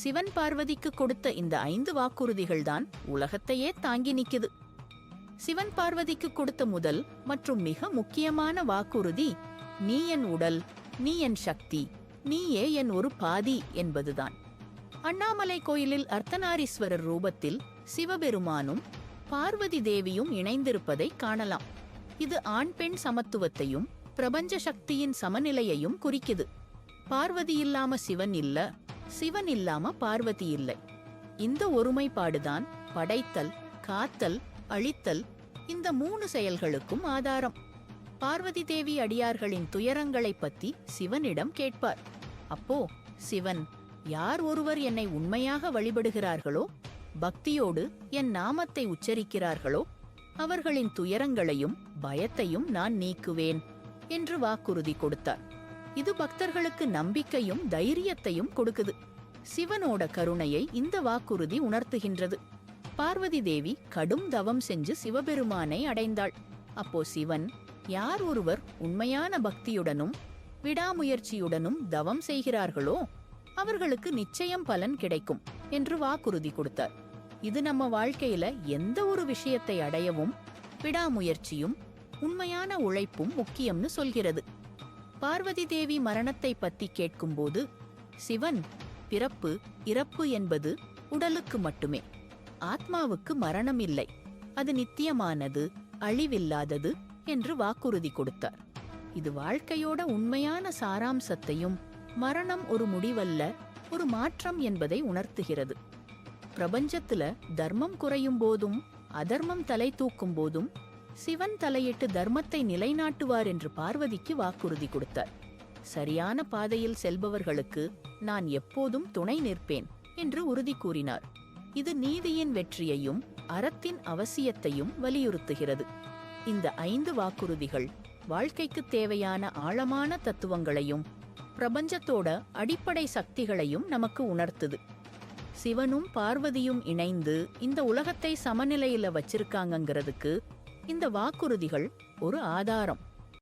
சிவன் பார்வதிக்கு கொடுத்த இந்த ஐந்து வாக்குறுதிகள்தான் உலகத்தையே தாங்கி நிக்குது. சிவன் பார்வதிக்கு கொடுத்த முதல் மற்றும் மிக முக்கியமான வாக்குறுதி நீ என் உடல் நீ என் சக்தி நீயே என் ஒரு பாதி என்பதுதான். அண்ணாமலை கோயிலில் அர்த்தநாரீஸ்வரர் ரூபத்தில் சிவபெருமானும் பார்வதி தேவியும் இணைந்திருப்பதை காணலாம். இது ஆண் பெண் சமத்துவத்தையும் பிரபஞ்ச சக்தியின் சமநிலையையும் குறிக்குது. பார்வதி இல்லாம சிவன் இல்ல சிவன் இல்லாம பார்வதி இல்லை. இந்த ஒருமைப்பாடுதான் படைத்தல் காத்தல் அழித்தல் இந்த மூணு செயல்களுக்கும் ஆதாரம். பார்வதி தேவி அடியார்களின் துயரங்களைப் பத்தி சிவனிடம் கேட்பார். அப்போ சிவன் யார் ஒருவர் என்னை உண்மையாக வழிபடுகிறார்களோ பக்தியோடு என் நாமத்தை உச்சரிக்கிறார்களோ அவர்களின் துயரங்களையும் பயத்தையும் நான் நீக்குவேன் என்று வாக்குறுதி கொடுத்தார். இது பக்தர்களுக்கு நம்பிக்கையும் தைரியத்தையும் கொடுக்குது. சிவனோட கருணையை இந்த வாக்குறுதி உணர்த்துகின்றது. பார்வதி தேவி கடும் தவம் செஞ்சு சிவபெருமானை அடைந்தாள். அப்போ சிவன் யார் ஒருவர் உண்மையான பக்தியுடனும் விடாமுயற்சியுடனும் தவம் செய்கிறார்களோ அவர்களுக்கு நிச்சயம் பலன் கிடைக்கும் என்று வாக்குறுதி கொடுத்தார். இது நம்ம வாழ்க்கையில எந்த ஒரு விஷயத்தை அடையவும் விடாமுயற்சியும் உண்மையான உழைப்பும் முக்கியம்னு சொல்கிறது. பார்வதி தேவி மரணத்தை பத்தி கேட்கும்போது சிவன் பிறப்பு இறப்பு என்பது உடலுக்கு மட்டுமே. ஆத்மாவுக்கு மரணம் இல்லை அது நித்தியமானது அழிவில்லாதது என்று வாக்குறுதி கொடுத்தார். இது வாழ்க்கையோட உண்மையான சாராம்சத்தையும் மரணம் ஒரு முடிவல்ல ஒரு மாற்றம் என்பதை உணர்த்துகிறது. பிரபஞ்சத்துல தர்மம் குறையும் போதும் அதர்மம் தலை தூக்கும் போதும் சிவன் தலையிட்டு தர்மத்தை நிலைநாட்டுவார் என்று பார்வதிக்கு வாக்குறுதி கொடுத்தார். சரியான பாதையில் செல்பவர்களுக்கு நான் எப்போதும் துணை நிற்பேன் என்று உறுதி கூறினார். இது நீதியின் வெற்றியையும் அறத்தின் அவசியத்தையும் வலியுறுத்துகிறது. இந்த ஐந்து வாக்குறுதிகள் வாழ்க்கைக்கு தேவையான ஆழமான தத்துவங்களையும் பிரபஞ்சத்தோட அடிப்படை சக்திகளையும் நமக்கு உணர்த்துது. சிவனும் பார்வதியும் இணைந்து இந்த உலகத்தை சமநிலையில வச்சிருக்காங்கங்கிறதுக்கு இந்த வாக்குறுதிகள் ஒரு ஆதாரம்.